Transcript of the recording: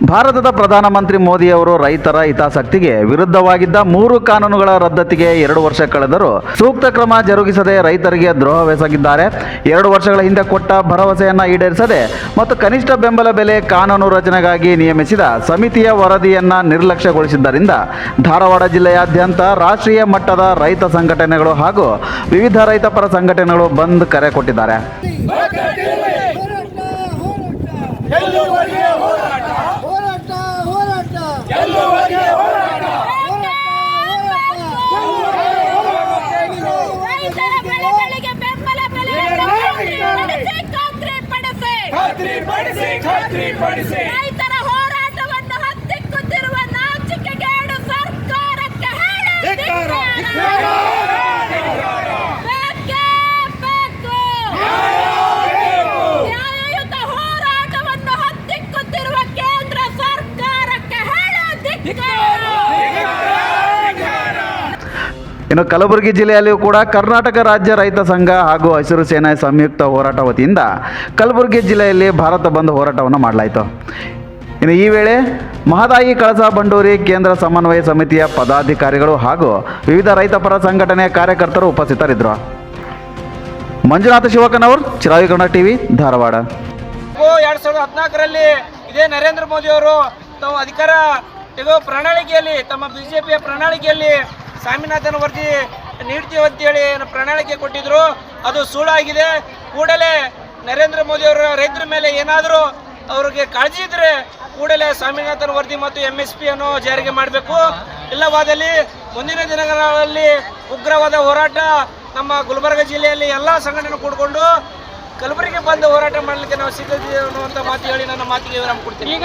ಭಾರತದ ಪ್ರಧಾನಮಂತ್ರಿ ಮೋದಿಯವರು ರೈತರ ಹಿತಾಸಕ್ತಿಗೆ ವಿರುದ್ಧವಾಗಿದ್ದ ಮೂರು ಕಾನೂನುಗಳ ರದ್ದತಿಗೆ ಎರಡು ವರ್ಷ ಕಳೆದರೂ ಸೂಕ್ತ ಕ್ರಮ ಜರುಗಿಸದೆ ರೈತರಿಗೆ ದ್ರೋಹವೆಸಗಿದ್ದಾರೆ ಎರಡು ವರ್ಷಗಳ ಹಿಂದೆ ಕೊಟ್ಟ ಭರವಸೆಯನ್ನು ಈಡೇರಿಸದೆ ಮತ್ತು ಕನಿಷ್ಠ ಬೆಂಬಲ ಬೆಲೆ ಕಾನೂನು ರಚನೆಗಾಗಿ ನಿಯಮಿಸಿದ ಸಮಿತಿಯ ವರದಿಯನ್ನು ನಿರ್ಲಕ್ಷ್ಯಗೊಳಿಸಿದ್ದರಿಂದ ಧಾರವಾಡ ಜಿಲ್ಲೆಯಾದ್ಯಂತ ರಾಷ್ಟ್ರೀಯ ಮಟ್ಟದ ರೈತ ಸಂಘಟನೆಗಳು ಹಾಗೂ ವಿವಿಧ ರೈತಪರ ಸಂಘಟನೆಗಳು ಬಂದ್ ಕರೆ ಕೊಟ್ಟಿದ್ದಾರೆ ಹೋರಾಟ ಹೋರಾಟ ರೈತರ ಬೆಳೆಗಳಿಗೆ ಬೆಂಬಲ ಬೆಲೆ ನಡೆಸಿ ಖಾತ್ರಿಪಡಿಸಿ. ರೈತರ ಹೋರಾಟವನ್ನು ಹತ್ತಿಕ್ಕುತ್ತಿರುವ ನಾಚಿಕೆಗೇಡು ಸರ್ಕಾರಕ್ಕೆ ಹೇಳಿ ಹೋರಾಟವನ್ನು ಹತ್ತಿಕ್ಕುತ್ತಿರುವ ಕೇಂದ್ರ ಸರ್ಕಾರಕ್ಕೆ ಹೇಳು. ಇನ್ನು ಕಲಬುರಗಿ ಜಿಲ್ಲೆಯಲ್ಲಿಯೂ ಕೂಡ ಕರ್ನಾಟಕ ರಾಜ್ಯ ರೈತ ಸಂಘ ಹಾಗೂ ಹಸಿರು ಸೇನೆ ಸಂಯುಕ್ತ ಹೋರಾಟ ವತಿಯಿಂದ ಕಲಬುರಗಿ ಜಿಲ್ಲೆಯಲ್ಲಿ ಭಾರತ ಬಂದ್ ಹೋರಾಟವನ್ನು ಮಾಡಲಾಯಿತು. ಇನ್ನು ಈ ವೇಳೆ ಮಹದಾಯಿ ಕಳಸ ಬಂಡೂರಿ ಕೇಂದ್ರ ಸಮನ್ವಯ ಸಮಿತಿಯ ಪದಾಧಿಕಾರಿಗಳು ಹಾಗೂ ವಿವಿಧ ರೈತಪರ ಸಂಘಟನೆಯ ಕಾರ್ಯಕರ್ತರು ಉಪಸ್ಥಿತರಿದ್ದರು. ಮಂಜುನಾಥ ಶಿವಕನವರ್ ಚಿರಾಯು ಕನ್ನಡ ಟಿವಿ, ಧಾರವಾಡ. ಎರಡ್ ಸಾವಿರದ ಹದಿನಾಲ್ಕರಲ್ಲಿ ಇದೇ ನರೇಂದ್ರ ಮೋದಿ ಅವರು ತಮ್ಮ ಅಧಿಕಾರ ಇದು ಪ್ರಣಾಳಿಕೆಯಲ್ಲಿ, ತಮ್ಮ ಬಿಜೆಪಿಯ ಪ್ರಣಾಳಿಕೆಯಲ್ಲಿ ಸ್ವಾಮಿನಾಥನ್ ವರದಿ ನೀಡ್ತೀವಿ ಅಂತೇಳಿ ಏನು ಪ್ರಣಾಳಿಕೆ ಕೊಟ್ಟಿದ್ರು. ಅದು ಸುಳ್ಳಾಗಿದೆ. ಕೂಡಲೇ ನರೇಂದ್ರ ಮೋದಿ ಅವರ ರೈತರ ಮೇಲೆ ಏನಾದರೂ ಅವ್ರಿಗೆ ಕಾಳಜಿ ಇದ್ರೆ ಕೂಡಲೇ ಸ್ವಾಮಿನಾಥನ್ ವರದಿ ಮತ್ತು ಎಂ ಎಸ್ ಪಿ ಅನ್ನು ಜಾರಿಗೆ ಮಾಡಬೇಕು. ಇಲ್ಲವಾದಲ್ಲಿ ಮುಂದಿನ ದಿನಗಳಲ್ಲಿ ಉಗ್ರವಾದ ಹೋರಾಟ ನಮ್ಮ ಗುಲ್ಬರ್ಗ ಜಿಲ್ಲೆಯಲ್ಲಿ ಎಲ್ಲ ಸಂಘಟನೆ ಕೂಡಿಕೊಂಡು ಕಲಬುರಗಿ ಬಂದು ಹೋರಾಟ ಮಾಡಲಿಕ್ಕೆ ನಾವು ಸಿದ್ಧತೆ ಅನ್ನುವಂಥ ಮಾತು ಹೇಳಿ ನನ್ನ ಮಾತಿಗೆ ವಿರಾಮ ಕೊಡ್ತೀನಿ.